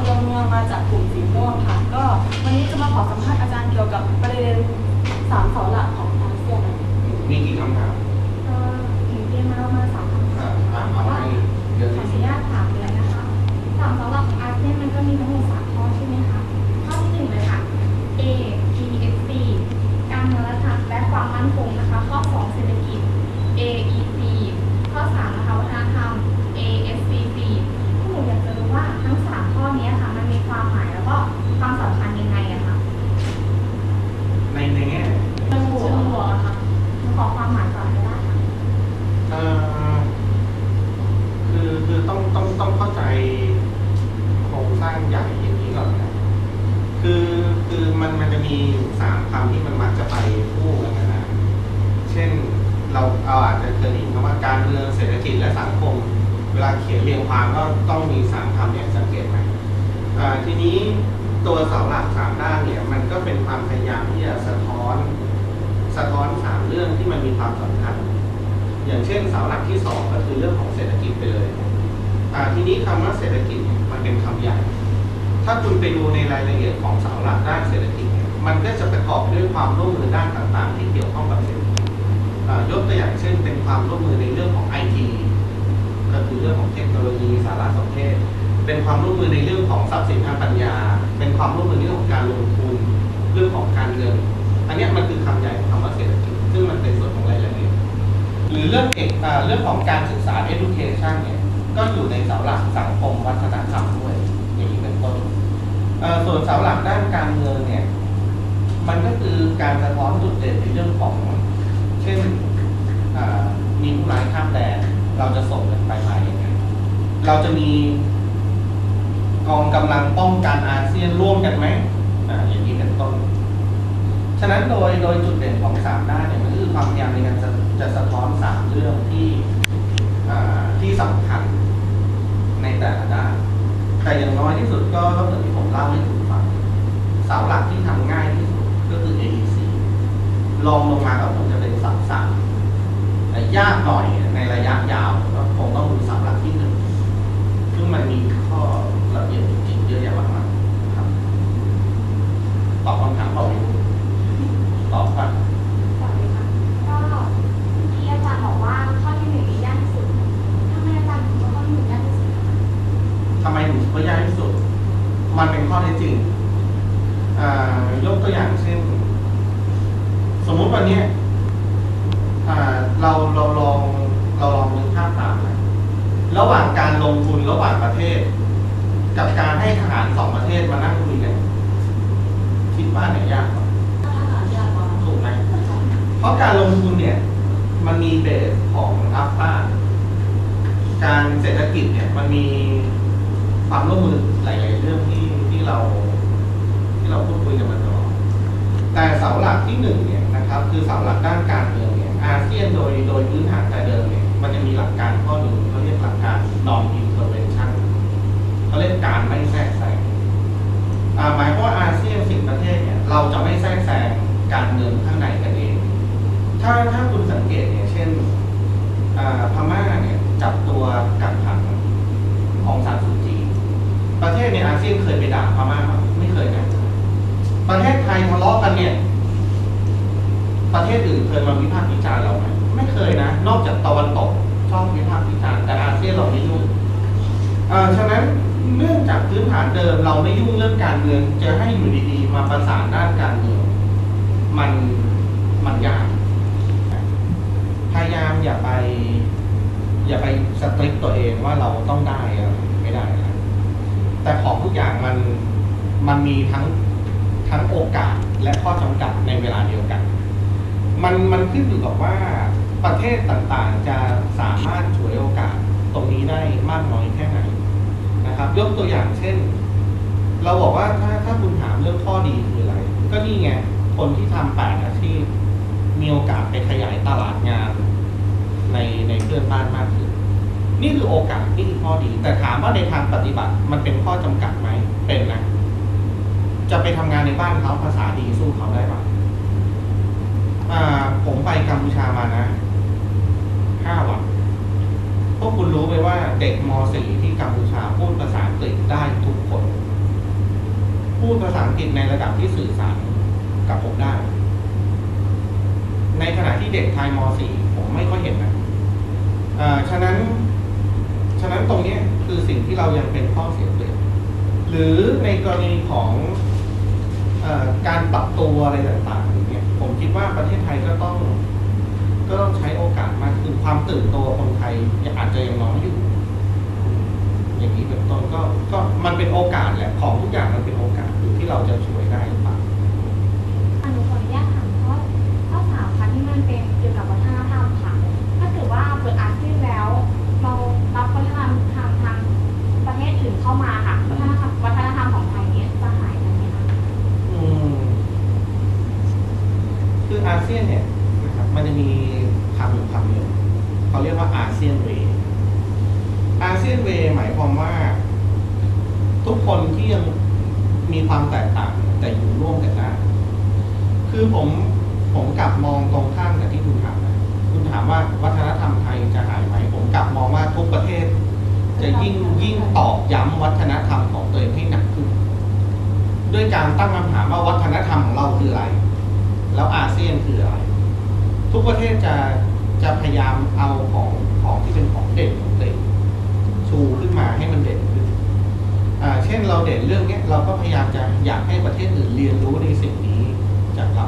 พลเมืองมาจากกลุ่มสีม่วงค่ะ ก็วันนี้จะมาขอสัมภาษณ์อาจารย์เกี่ยวกับประเด็นสามเสาหลักของอาเซียนนะคะมีกี่คำถามก็ถึงเตรียมมาประมาณสามคำถาอ่ามถามเอาให้เยอะขอที่สุดอนุญาตถามเลยนะคะสามสำหรับอาเซียนมันก็มีทั้งหมดสามข้อใช่ไหมคะ ข้อที่หนึ่งเลยค่ะ A P S C การเมืองและและความมั่นคงนะคะ ข้อสองเศรษฐกิจ A E C ข้อสามนะคะวัฒนธรรม A S C C พวกหนูอยากจะรู้ว่าทั้งสามข้อนี้ค่ะ มันมีความหมายแล้วก็ความสำคัญยังไงอะคะ ในในแง่ เชิงบวกเชิงบวกอะค่ะขอความหมายก่อนก็ได้ค่ะ เอ่อคือคือต้องต้องต้องเข้าใจโครงสร้างใหญ่อย่างนี้ก่อนนะคือคือมันมันจะมีอยู่สามคำ ที่มันมักจะไปคู่กันนะ เช่นเราเอาอาจจะเคยได้ยินคำว่าการเมืองเศรษฐกิจและสังคม เวลาเขียนเรียงความก็ต้องมีสามคำเนี่ยสังเกตไหมทีนี้ตัวเสาหลักสามด้านเนี่ยมันก็เป็นความพยายามที่จะสะท้อน สะท้อนสามเรื่องที่มันมีความสำคัญ อย่างเช่นเสาหลักที่สองก็คือเรื่องของเศรษฐกิจไปเลยทีนี้คำว่าเศรษฐกิจมันเป็นคำใหญ่ ถ้าคุณไปดูในรายละเอียดของเสาหลักด้านเศรษฐกิจ มันก็จะประกอบด้วยความร่วมมือด้านต่างๆ ที่เกี่ยวข้องกับเศรษฐกิจอ่ายกตัวอย่างเช่น เป็นความร่วมมือในเรื่องของไอทีก็คือเรื่องของเทคโนโลยีสารสนเทศ เป็นความร่วมมือในเรื่องของทรัพย์สินทางปัญญา เป็นความร่วมมือในเรื่องของการลงทุน เรื่องของการเงิน อันนี้มันคือคำใหญ่ของคำว่าเศรษฐกิจ ซึ่งมันเป็นส่วนของรายละเอียดหรือเรื่องเอกเรื่องของการศึกษา education เนี่ย ก็อยู่ในเสาหลักสังคมวัฒนธรรมด้วยอย่างนี้เป็นต้นส่วนเสาหลักด้านการเมืองเนี่ย มันก็คือการสะท้อนจุดเด่นในเรื่องของ เช่นมีผู้ร้ายข้ามแดนเราจะส่งกันไปมาอย่างไงเราจะมีกองกำลังป้องกันอาเซียนร่วมกันไหมอ่าอย่างนี้เป็นต้น ฉะนั้นโดยโดยจุดเด่นของสามด้านเนี่ยมันคือความพยายามในการจะจะสะท้อนสามเรื่องที่ที่สำคัญในแต่ละด้าน แต่อย่างน้อยที่สุดก็ก็เหมือนที่ผมเล่าให้คุณฟังเสาหลักที่ทำง่ายที่สุดก็คือ AEC ลองลงมาก็คงจะเป็นเสาสาม แต่ยากหน่อยในระยะยาวก็คงต้องดูเสาหลักที่หนึ่งซึ่งมันมีข้อละเอียดจริงๆเยอะแยะมากมายครับตอบคำถามเปล่าไม่รู้ตอบว่าต่อเลยค่ะก็ที่อาจารย์บอกว่าข้อที่หนึ่งนี่ยากที่สุดทำไมอาจารย์ถึงว่าข้อที่หนึ่งยากที่สุดคะทำไมถึงว่ายากที่สุด มันเป็นข้อเท็จจริงอ่ายกตัวอย่างเช่น สมมุติวันเนี้ยอ่า เราเราลองเราลองนึกภาพตามนะระหว่างการลงทุนระหว่างประเทศ กับการให้ทหารสองประเทศมานั่งคุยกันคิดว่าไหนยากกว่าทหารยากกว่าถูกไหมเพราะการลงทุนเนี่ย มันมีเบสของอัพต้าการเศรษฐกิจเนี่ยมันมีความร่วมมือหลาย ๆ เรื่องที่ที่เรา ที่เราพูดคุยกันมาตลอดแต่เสาหลักที่หนึ่งเนี่ยนะครับ คือเสาหลักด้านการเมืองเนี่ย อาเซียนโดยโดยพื้นฐานแต่เดิมเนี่ยมันจะมีหลักการข้อหนึ่งเขาเรียกหลักการ non intervention เขาเรียกการไม่แทรกแซงหมายความว่าอาเซียนสิบประเทศเนี่ยเราจะไม่แทรกแซงการเมืองข้างในกันเอง ถ้าถ้าคุณสังเกตเนี่ยเช่นอ่าพม่าเนี่ยจับตัวกักขังองซานซูจี ประเทศในอาเซียนเคยไปด่าพม่าไหมไม่เคยนะ ประเทศไทยทะเลาะกันเนี่ย ประเทศอื่นเค ยมาวิพากษ์วิจารณ์เราไหมไม่เคยนะ นอกจากตะวันตกชอบวิพากษ์วิจารณ์แต่อาเซียนเราไม่ยุ่งเอ่อฉะนั้นเนื่องจากพื้นฐานเดิมเราไม่ยุ่งเรื่องการเมืองจะให้อยู่ดีๆ มาประสานด้านการเมืองมันมันยากพยายามอย่าไป อย่าไปสตริกตัวเองว่าเราต้องได้อะไรไม่ได้แต่ของทุกอย่างมันมันมีทั้งทั้งโอกาสและข้อจำกัดในเวลาเดียวกัน มันมันขึ้นอยู่กับว่าประเทศต่างๆ จะสามารถฉวยโอกาสตรงนี้ได้มากน้อยแค่ไหนนะครับ ยกตัวอย่างเช่น เราบอกว่าถ้าถ้าคุณถามเรื่องข้อดีคืออะไร ก็นี่ไง คนที่ทำแปดอาชีพ มีโอกาสไปขยายตลาดงานในในเพื่อนบ้านมากขึ้น นี่คือโอกาสนี่คือข้อดี แต่ถามว่าในทางปฏิบัติมันเป็นข้อจำกัดไหมเป็นนะจะไปทำงานในบ้านเขาภาษาดีสู้เขาได้ปะ ผมไปกัมพูชามานะห้าวันพวกคุณรู้ไหมว่าเด็กม .4 ที่กัมพูชาพูดภาษาอังกฤษได้ทุกคน พูดภาษาอังกฤษในระดับที่สื่อสารกับผมได้ ในขณะที่เด็กไทยม .4 ผมไม่ค่อยเห็นนะอ่อฉะนั้น ฉะนั้นตรงนี้คือสิ่งที่เรายังเป็นข้อเสียเปรียบหรือในกรณีของอการปรับตัวอะไรต่าง ผมคิดว่าประเทศไทยก็ต้องก็ต้องใช้โอกาสมากขึ้นความตื่นตัวคนไทยยังอาจจะยังน้อยอยู่ อย่างนี้เป็นต้นก็ก็มันเป็นโอกาสแหละของทุกอย่างมันเป็นโอกาสอยู่ที่เราจะช่วยได้หรือเปล่า อนุขออนุญาตถามข้อข้อสามค่ะที่มันเป็นเกี่ยวกับวัฒนธรรมค่ะ ถ้าเกิดว่าเปิดอาเซียนแล้ว เรารับวัฒนธรรมทางทางประเทศอื่นเข้ามาค่ะ วัฒนธรรมวัฒนธรรมของไทยเนี่ยจะหายไปไหมคะ อืมคื อาเซียนเนี่ยนะครับมันจะมีคำอยู่คำหนึ่งเขาเรียกว่าอาเซียนเวอาเซียนเวหมายความว่า ทุกคนที่ยังมีความแตกต่างแต่อยู่ร่วมกันได้คือผมผมกลับมองตรงข้ามกับที่คุณถามนะคุณถามว่าวัฒนธรรมไทยจะหายไหม ผมกลับมองว่าทุกประเทศ จะยิ่งยิ่งตอกย้ำวัฒนธรรมของตัวเองให้หนักขึ้น ด้วยการตั้งคำถามว่าวัฒนธรรมของเราคืออะไร แล้วอาเซียนคืออะไร ทุกประเทศจะจะพยายามเอาของของที่เป็นของเด่นของตัวเองชูขึ้นมาให้มันเด่นขึ้นเช่นเราเด่นเรื่องนี้เราก็พยายามจะอยากให้ประเทศอื่นเรียนรู้ในสิ่งนี้จากเรา